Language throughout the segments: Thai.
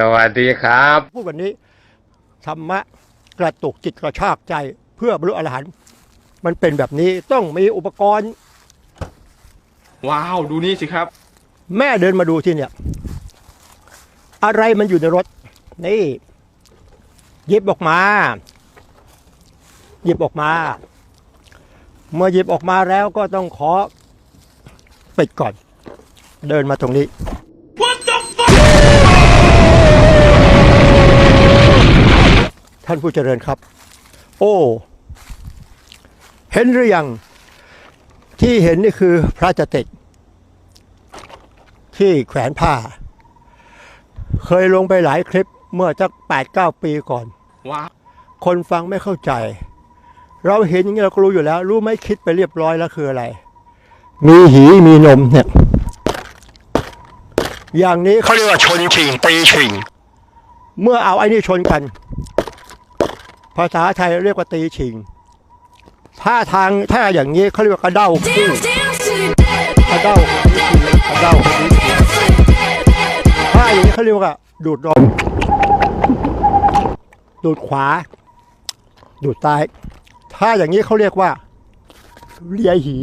สวัสดีครับ พูดวันนี้ธรรมะกระตุกจิตกระชากใจเพื่อบรรลุอรหันต์มันเป็นแบบนี้ต้องมีอุปกรณ์ ว้าว ดูนี่สิครับ แม่เดินมาดูที่เนี่ย อะไรมันอยู่ในรถ นี่หยิบออกมาหยิบออกมา เมื่อหยิบออกมาแล้วก็ต้องขอปิดก่อน เดินมาตรงนี้ ท่านผู้เจริญครับ โอ้ เห็นหรือยังที่เห็นนี่คือพระจติก ที่แขวนผ้า เคยลงไปหลายคลิปเมื่อจักแปดเก้าปีก่อนว้าวคนฟังไม่เข้าใจ เราเห็นอย่างนี้เราก็รู้อยู่แล้ว รู้ไหมคิดไปเรียบร้อยแล้วคืออะไร มีหีมีนมเนี่ยอย่างนี้เขาเรียกว่าชนชิงตีชิง เมื่อเอาไอ้นี่ชนกัน ภาษาไทยเรียกว่าตีชิงถ้าทางถ้าอย่างนี้เขาเรียกว่ากระเด้าคู่กระเด้าคู่กระเด้าคู่ถ้าอย่างนี้เขาเรียกว่าดูดลมดูดขวา ดูดซ้าย ถ้าอย่างนี้เขาเรียกว่าเลียหี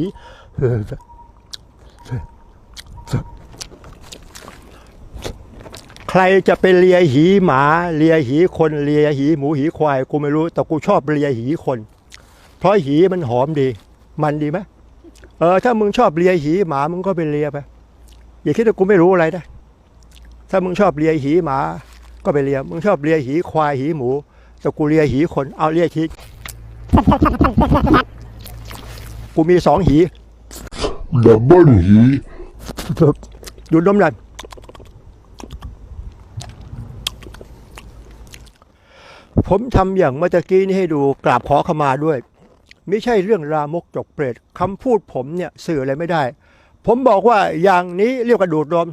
ใครจะไปเลียหีหมาเลียหีคนเลียหีหมูหีควายกูไม่รู้ แต่กูชอบเลียหีคน เพราะหีมันหอมดี มันดีไหมเออถ้ามึงชอบเลียหีหมามึงก็ไปเลียไปอย่าคิดว่ากูไม่รู้อะไรนะถ้ามึงชอบเลียหีหมา ก็ไปเลียมึงชอบเลียหีควายหีหมู แต่กูเลียหีคนเอาเลียทีกูมีสองหีดับเบิลหีดูดนมดัน ผมทำอย่างเมื่อกี้นี้ให้ดูกราบขอขมาด้วย ไม่ใช่เรื่องรามกจกเปรตคำพูดผมเนี่ยสื่ออะไรไม่ได้ ผมบอกว่าอย่างนี้เรียกว่าดูดลม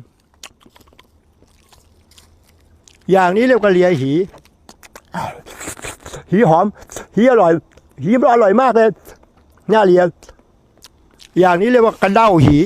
อย่างนี้เรียกว่าเลียหี หีหอม หีอร่อย หีมันอร่อยมากเลยน่าเลียอย่างนี้เรียกว่ากระเด้าหี